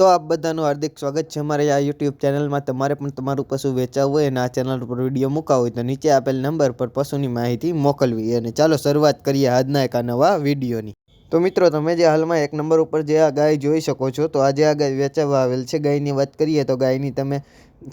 તો આપ બધાનું હાર્દિક સ્વાગત છે અમારે આ યુટ્યુબ ચેનલમાં તમારે પણ તમારું પશુ વેચાવવું હોય અને આ ચેનલ પર વીડિયો મૂકાવો હોય તો નીચે આપેલ નંબર પર પશુની માહિતી મોકલવી અને ચાલો શરૂઆત કરીએ આજના એક આ નવા વિડીયોની તો મિત્રો, તમે જે હાલમાં એક નંબર ઉપર જે આ ગાય જોઈ શકો છો, તો આજે આ ગાય વેચાવવા આવેલ છે. ગાયની વાત કરીએ તો ગાયની તમે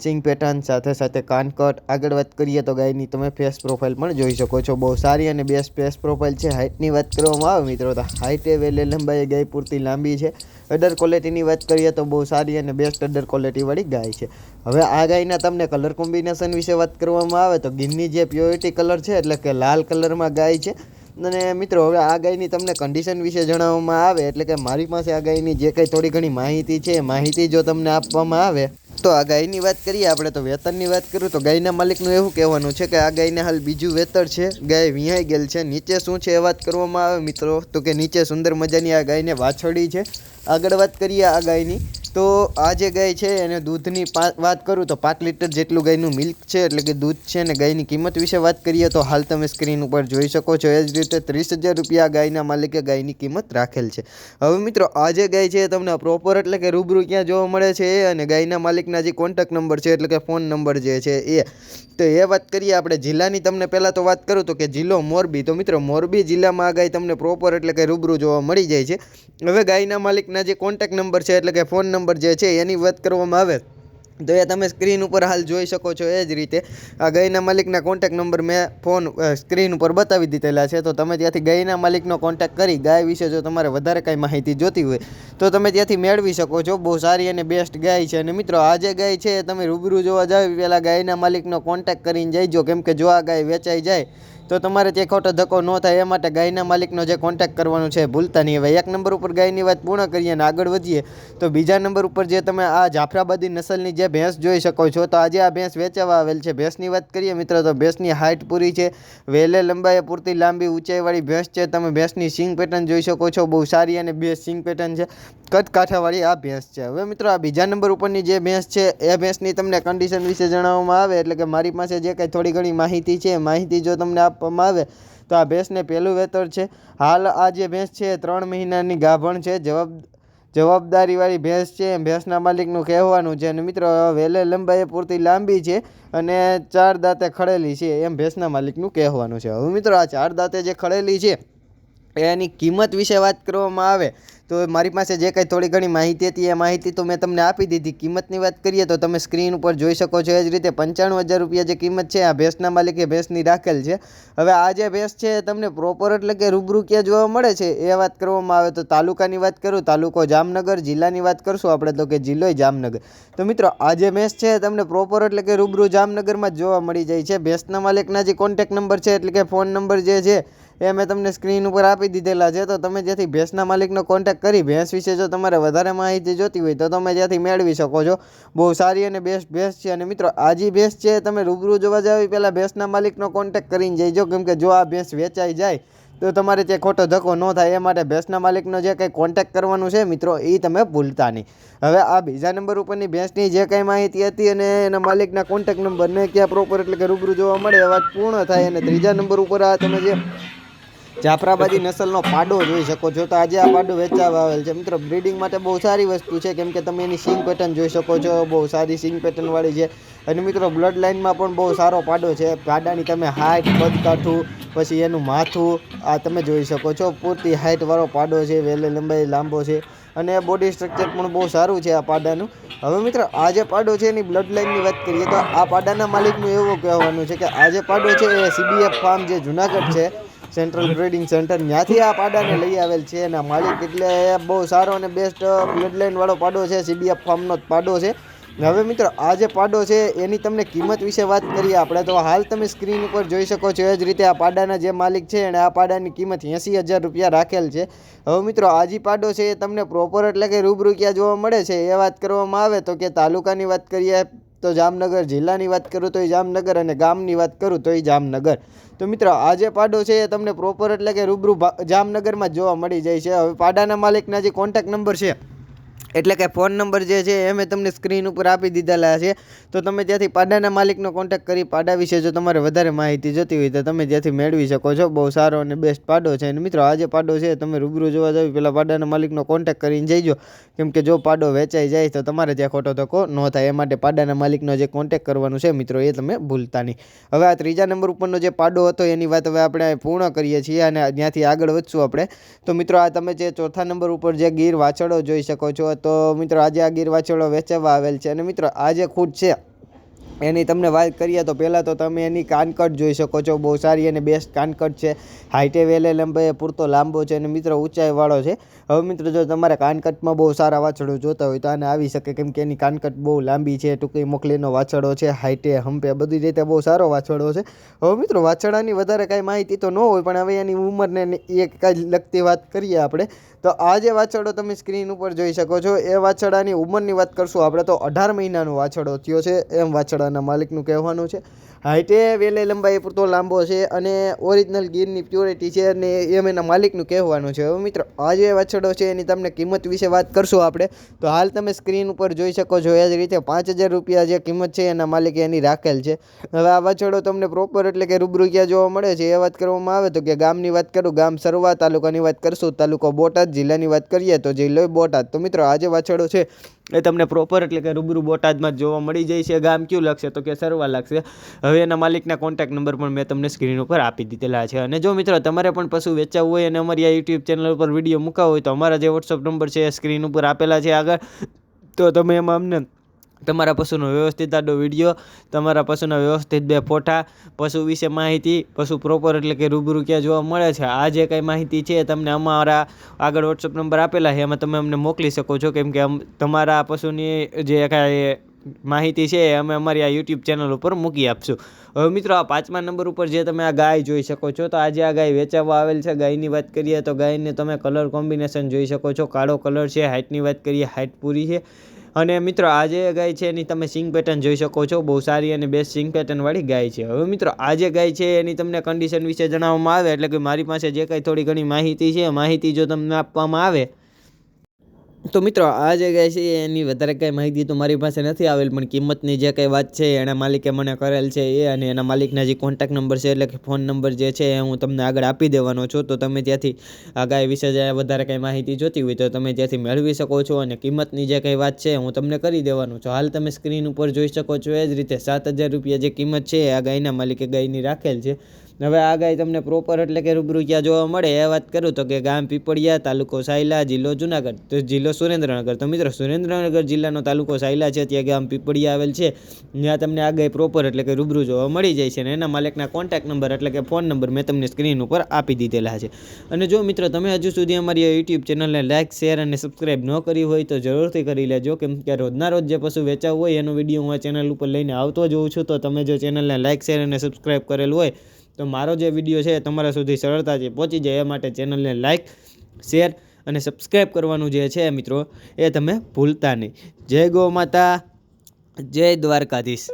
સિંગ પેટર્ન સાથે સાથે કાનકટ, આગળ વાત કરીએ તો ગાયની તમે ફેસ પ્રોફાઇલ પણ જોઈ શકો છો. બહુ સારી અને બેસ્ટ ફેસ પ્રોફાઇલ છે. હાઇટની વાત કરવામાં આવે મિત્રો, તો હાઇટે વેલે લંબાઈ ગાય પૂરતી લાંબી છે. અડર ક્વોલિટીની વાત કરીએ તો બહુ સારી અને બેસ્ટ અડર ક્વોલિટીવાળી ગાય છે. હવે આ ગાયના તમને કલર કોમ્બિનેશન વિશે વાત કરવામાં આવે તો ગીરની જે પ્યોરિટી કલર છે, એટલે કે લાલ કલરમાં ગાય છે. અને મિત્રો, હવે આ ગાયની તમને કન્ડિશન વિશે જણાવવામાં આવે, એટલે કે મારી પાસે આ ગાયની જે કંઈ થોડી ઘણી માહિતી છે માહિતી જો તમને આપવામાં આવે તો આ ગાયની વાત કરીએ, આપણે તો વેતનની વાત કરું, તો ગાયના માલિકનું એવું કહેવાનું છે કે આ ગાયને હાલ બીજું વેતર છે, ગાય વિહાઈ ગયેલ છે, નીચે શું છે એ વાત કરવામાં આવે મિત્રો? તો કે નીચે સુંદર મજાની આ ગાયને વાછડી છે. આગળ વાત કરીએ આ ગાયની. તો આ જે ગાય છે, એને દૂધની વાત કરું તો પાંચ લીટર જેટલું ગાયનું મિલ્ક છે, એટલે કે દૂધ છે અને ગાયની કિંમત વિશે વાત કરીએ તો હાલ તમે સ્ક્રીન ઉપર જોઈ શકો છો, એ જ રીતે ત્રીસ હજાર રૂપિયા ગાયના માલિકે ગાયની કિંમત રાખેલ છે. હવે મિત્રો, આ જે ગાય છે તમને પ્રોપર એટલે કે રૂબરૂ ક્યાં જોવા મળે છે અને ગાયના માલિકના જે કોન્ટેક નંબર છે, એટલે કે ફોન નંબર જે છે એ. તો એ વાત કરીએ આપણે જિલ્લાની, તમને પહેલાં તો વાત કરું તો કે જિલ્લો મોરબી. તો મિત્રો, મોરબી જિલ્લામાં આ ગાય તમને પ્રોપર એટલે કે રૂબરૂ જોવા મળી જાય છે. હવે ગાયના માલિકના જે કોન્ટેક નંબર છે, એટલે કે ફોન નંબર જે છે એની વાત કરવામાં આવે તો એ તમે સ્ક્રીન ઉપર હાલ જોઈ શકો છો એ જ રીતે. આ ગાયના માલિકના કોન્ટેક નંબર મેં ફોન સ્ક્રીન ઉપર બતાવી દીધેલા છે. તો તમે ત્યાંથી ગાયના માલિકનો કોન્ટેક કરી ગાય વિશે જો તમારે વધારે કાંઈ માહિતી જોતી હોય, તો તમે ત્યાંથી મેળવી શકો છો. બહુ સારી અને બેસ્ટ ગાય છે. અને મિત્રો, આ જે ગાય છે તમે રૂબરૂ જોવા જાવ પહેલાં ગાયના માલિકનો કોન્ટેક કરીને જઈજો. કેમ કે જો આ ગાય વેચાઈ જાય તો તમારે ત્યાં ખોટો ધક્કો ન થાય, એ માટે ગાયના માલિકનો જે કોન્ટેક્ટ કરવાનો છે ભૂલતા નહીં. હવે એક નંબર ઉપર ગાયની વાત પૂર્ણ કરીએ અને આગળ વધીએ, તો બીજા નંબર ઉપર જે તમે આ જાફરાબાદી નસલની જે ભેંસ જોઈ શકો છો, તો આજે આ ભેંસ વેચાવા આવેલ છે. ભેંસની વાત કરીએ મિત્રો, તો ભેંસની હાઇટ પૂરી છે, વેલે લંબાઈ, પૂરતી લાંબી, ઊંચાઈવાળી ભેંસ છે. તમે ભેંસની સિંગ પેટર્ન જોઈ શકો છો, બહુ સારી અને બે સિંગ પેટર્ન છે. કટ કાંઠાવાળી આ ભેંસ છે. હવે મિત્રો, આ બીજા નંબર ઉપરની જે ભેંસ છે, એ ભેંસની તમને કન્ડિશન વિશે જણાવવામાં આવે, એટલે કે મારી પાસે જે કંઈ થોડી ઘણી માહિતી છે માહિતી જો તમને આપવામાં આવે, તો આ ભેંસને પહેલું વેતર છે. હાલ આ જે ભેંસ છે ત્રણ મહિનાની ગાભણ છે. જવાબ, જવાબદારીવાળી ભેંસ છે. એમ ભેંસના માલિકનું કહેવાનું છે અને મિત્રો વેલે લંબાઈ પૂરતી લાંબી છે અને ચાર દાંતે ખડેલી છે, એમ ભેંસના માલિકનું કહેવાનું છે. હવે મિત્રો, આ ચાર દાંતે જે ખડેલી છે એની કિંમત વિશે વાત કરવામાં આવે, તો મારી પાસે જે કંઈ થોડી ઘણી માહિતી હતી, એ માહિતી તો મેં તમને આપી દીધી. કિંમતની વાત કરીએ તો તમે સ્ક્રીન ઉપર જોઈ શકો છો એ જ રીતે પંચાણું હજાર રૂપિયા જે કિંમત છે, આ ભેંસના માલિકે ભેંસની રાખેલ છે. હવે આ જે ભેંસ છે તમને પ્રોપર એટલે કે રૂબરૂ ક્યાં જોવા મળે છે એ વાત કરવામાં આવે. તો તાલુકાની વાત કરું, તાલુકો જામનગર, જિલ્લાની વાત કરશું આપણે તો કે જિલ્લો જામનગર. તો મિત્રો, આ જે ભેંસ છે તમને પ્રોપર એટલે કે રૂબરૂ જામનગરમાં જ જોવા મળી જાય છે. ભેંસના માલિકના જે કોન્ટેક નંબર છે એટલે કે ફોન નંબર જે છે એ મેં તમને સ્ક્રીન ઉપર આપી દીધેલા છે, તો તમે જ્યાંથી ભેંસના માલિકનો કોન્ટેક્ટ કરી, ભેંસ વિશે જો તમારે વધારે માહિતી જોતી હોય, તો તમે ત્યાંથી મેળવી શકો છો. બહુ સારી અને બેસ્ટ ભેંસ છે અને મિત્રો આજી ભેંસ છે, તમે રૂબરૂ જોવા જાવ પહેલાં ભેંસના માલિકનો કોન્ટેક્ટ કરીને જઈજો, કેમ કે જો આ ભેંસ વેચાઈ જાય, તો તમારે ત્યાં ખોટો ધક્કો ન થાય. એ માટે ભેંસના માલિકનો જે કંઈ કોન્ટેક્ટ કરવાનું છે મિત્રો, એ તમે ભૂલતા નહીં. હવે આ બીજા નંબર ઉપરની ભેંસની જે કંઈ માહિતી હતી અને એના માલિકના કોન્ટેક્ટ નંબર ને ક્યાં પ્રોપર એટલે કે રૂબરૂ જોવા મળે, એ વાત પૂર્ણ થાય અને ત્રીજા નંબર ઉપર આ તમે જે જાફરાબાદી નસલનો પાડો જોઈ શકો છો. તો આજે આ પાડો વેચાવા આવેલ છે. મિત્રો, બ્રીડિંગ માટે બહુ સારી વસ્તુ છે. કેમ કે તમે એની સિંગ પેટર્ન જોઈ શકો છો. બહુ સારી સિંગ પેટર્નવાળી છે. અને મિત્રો, બ્લડ લાઇનમાં પણ બહુ સારો પાડો છે. પાડાની તમે હાઇટ બદકાઠું, પછી એનું માથું, આ તમે જોઈ શકો છો. પૂરતી હાઇટવાળો પાડો છે. વેલે લંબાઈ, લાંબો છે. અને બોડી સ્ટ્રક્ચર પણ બહુ સારું છે આ પાડાનું. હવે મિત્રો, આ જે પાડો છે એની બ્લડ લાઇનની વાત કરીએ તો આ પાડાના માલિકનું એવું કહેવાનું છે કે આ જે પાડો છે એ સીબીએફ ફાર્મ જે જુનાગઢ છે સેન્ટ્રલ બ્રિડિંગ સેન્ટર ત્યાંથી આ પાડાને લઈ આવેલ છે અને માલિક એટલે બહુ સારો અને બેસ્ટ બ્લડલાઇન વાળો પાડો છે. સીબીએફ ફાર્મનો જ પાડો છે. હવે મિત્રો, આ જે પાડો છે, એની તમને કિંમત વિશે વાત કરીએ આપણે, તો હાલ તમે સ્ક્રીન ઉપર જોઈ શકો છો એ જ રીતે આ પાડાના જે માલિક છે એણે આ પાડાની કિંમત એંસી હજાર રૂપિયા રાખેલ છે. હવે મિત્રો, આ જે પાડો છે, એ તમને પ્રોપર એટલે કે રૂબરૂ ક્યાં જોવા મળે છે, એ વાત કરવામાં આવે તો કે તાલુકાની વાત કરીએ તો જામનગર જિલ્લાની વાત કરું તો એ જામનગર અને ગામની વાત કરું તો એ જામનગર. તો મિત્રો આ જે પાડો છે એ તમને પ્રોપર એટલે કે રૂબરૂ જામનગરમાં જ જોવા મળી જાય છે. હવે પાડાના માલિકના જે કોન્ટેક નંબર છે એટલે કે ફોન નંબર જે છે એ મેં તમને સ્ક્રીન ઉપર આપી દીધેલા છે. તો તમે ત્યાંથી પાડાના માલિકનો કોન્ટેક કરી પાડા વિશે જો તમારે વધારે માહિતી જોતી હોય તો તમે ત્યાંથી મેળવી શકો છો. બહુ સારો અને બેસ્ટ પાડો છે. અને મિત્રો આ જે પાડો છે, તમે રૂબરૂ જોવા જાવ પહેલાં પાડાના માલિકનો કોન્ટેક્ટ કરીને જઈજો. કેમ કે જો પાડો વેચાઈ જાય તો તમારે ત્યાં ખોટો ધક્કો ન થાય. એ માટે પાડાના માલિકનો જે કોન્ટેક કરવાનું છે મિત્રો, એ તમે ભૂલતા નહીં. હવે આ ત્રીજા નંબર ઉપરનો જે પાડો હતો, એની વાત હવે આપણે પૂર્ણ કરીએ છીએ અને ત્યાંથી આગળ વધશું આપણે. તો મિત્રો, આ તમે જે ચોથા નંબર ઉપર જે ગીર વાછડો જોઈ શકો છો તો મિત્રો આજે આ ગીર વાછરડો વેચવા આવેલ છે. અને મિત્રો આ જે ખૂટ છે. એની તમને વાત કરીએ તો પહેલાં તો તમે એની કાનકટ જોઈ શકો છો. બહુ સારી અને બેસ્ટ કાનકટ છે. હાઈટે વેલે લંબાઈ પૂરતો લાંબો છે અને મિત્રો ઊંચાઈવાળો છે. હવે મિત્રો જો તમારે કાનકટમાં બહુ સારા વાછડો જોતા હોય તો આને આવી શકે કેમ કે એની કાનકટ બહુ લાંબી છે, ટૂંકી મોકલીનો વાછડો છે હાઈટે હંપે બધી રીતે બહુ સારો વાછડો છે. હવે મિત્રો વાછડાની વધારે કાંઈ માહિતી તો ન હોય પણ હવે એની ઉંમરને એક કાંઈ લગતી વાત કરીએ આપણે. તો આ જે વાછડો તમે સ્ક્રીન ઉપર જોઈ શકો છો, એ વાછડાની ઉંમરની વાત કરશું. આપણે તો અઢાર મહિનાનો વાછડો થયો છે. એમ વાછડાના માલિકનું કહેવાનું છે. હાઈટે વેલે લંબાઈ પૂરતો લાંબો છે અને ઓરિજિનલ ગીરની પ્યોરિટી છે અને એમ એના માલિકનું કહેવાનું છે. હવે મિત્રો, આ જે વાછડો છે એની તમને કિંમત વિશે વાત કરશું આપણે. તો હાલ તમે સ્ક્રીન ઉપર જોઈ શકો છો એ જ રીતે પાંચ હજાર રૂપિયા જે કિંમત છે એના માલિકે એની રાખેલ છે. હવે આ વાછડો તમને પ્રોપર એટલે કે રૂબરૂ ક્યાં જોવા મળે છે એ વાત કરવામાં આવે તો કે ગામની વાત કરું, ગામ સરવા તાલુકાની વાત કરશું, તાલુકો બોટાદ, જિલ્લાની વાત કરીએ તો જિલ્લો બોટાદ. તો મિત્રો, આ જે વાછડો છે એ તમને પ્રોપર એટલે કે રૂબરૂ બોટાદમાં જોવા મળી જાય છે. ગામ કયું લાગશે તો કે સરવા લાગશે. હવે એના માલિકના કોન્ટેક્ટ નંબર પણ મેં તમને સ્ક્રીન ઉપર આપી દીધેલા છે. અને જો મિત્રો તમારે પણ પશુ વેચાવવું હોય અને અમારી આ યુટ્યુબ ચેનલ ઉપર વીડિયો મૂકાવો હોય તો અમારા જે વોટ્સઅપ નંબર છે એ સ્ક્રીન ઉપર આપેલા છે આગળ. તો તમે એમાં અમને તમારા પશુનો વ્યવસ્થિત આડો વીડિયો તમારા પશુના વ્યવસ્થિત બે ફોટા, પશુ વિશે માહિતી, પશુ પ્રોપર એટલે કે રૂબરૂ ક્યાં જોવા મળે છે, આ જે કાંઈ માહિતી છે તમને અમારા આગળ વોટ્સઅપ નંબર આપેલા છે, એમાં તમે અમને મોકલી શકો છો. કેમ કે તમારા પશુની જે કાંઈ માહિતી છે એ અમે અમારી આ યુટ્યુબ ચેનલ ઉપર મૂકી આપશું. હવે મિત્રો, આ પાંચમા નંબર ઉપર જે તમે આ ગાય જોઈ શકો છો, તો આજે આ ગાય વેચાવવા આવેલ છે. ગાયની વાત કરીએ તો ગાયને તમે કલર કોમ્બિનેશન જોઈ શકો છો. કાળો કલર છે હાઇટની વાત કરીએ હાઇટ પૂરી છે. અને મિત્રો, આ જે ગાય છે એની તમે સિંગ પેટર્ન જોઈ શકો છો. બહુ સારી અને બેસ્ટ સિંગ પેટર્નવાળી ગાય છે. હવે મિત્રો, આ જે ગાય છે એની તમને કન્ડિશન વિશે જણાવવામાં આવે, એટલે કે મારી પાસે જે કાંઈ થોડી ઘણી માહિતી છે માહિતી જો તમને આપવામાં આવે તો મિત્રો, આ જગ્યાએ ગાય છે, એની વધારે કાંઈ માહિતી તો મારી પાસે નથી આવેલ, પણ કિંમતની જે કંઈ વાત છે, એના માલિકે મને કરેલ છે એ અને એના માલિકના જે કોન્ટેક્ટ નંબર છે, એટલે કે ફોન નંબર જે છે, એ હું તમને આગળ આપી દેવાનો છું. તો તમે ત્યાંથી આ ગાય વિશે જે વધારે કંઈ માહિતી જોતી હોય, તો તમે ત્યાંથી મેળવી શકો છો અને કિંમતની જે કંઈ વાત છે, હું તમને કરી દેવાનું છું. હાલ તમે સ્ક્રીન ઉપર જોઈ શકો છો, એ જ રીતે સાત હજાર રૂપિયા જે કિંમત છે આ ગાયના માલિકે ગાયની રાખેલ છે. હવે આ તમને પ્રોપર એટલે કે રૂબરૂ ક્યાં જોવા મળે, એ વાત કરું તો કે ગામ પીપળિયા, તાલુકો સાયલા, જિલ્લો જુનાગઢ. તો જિલ્લો સુરેન્દ્રનગર. તો મિત્રો, સુરેન્દ્રનગર જિલ્લાનો તાલુકો સાયલા છે, ત્યાં ગામ પીપળિયા આવેલ છે. ત્યાં તમને આ પ્રોપર એટલે કે રૂબરૂ જોવા મળી જાય છે અને એના માલિકના કોન્ટેક્ટ નંબર એટલે કે ફોન નંબર મેં તમને સ્ક્રીન ઉપર આપી દીધેલા છે. અને જો મિત્રો, તમે હજુ સુધી અમારી યુટ્યુબ ચેનલને લાઇક શેર અને સબસ્ક્રાઈબ ન કરી હોય તો જરૂરથી કરી લેજો. કેમ કે રોજના રોજ જે પશુ વેચાવું હોય એનો વીડિયો હું આ ચેનલ ઉપર લઈને આવતો જ હોઉં છું. તો તમે જો ચેનલને લાઇક શેર અને સબસ્ક્રાઈબ કરેલું હોય તો મારો જે વીડિયો છે તમારા સુધી સરળતાથી પહોંચી જાય એ માટે ચેનલને લાઇક શેર અને સબસ્ક્રાઈબ કરવાનું જે છે મિત્રો એ તમે ભૂલતા નહીં. જય ગૌ માતા, જય દ્વારકાધીશ.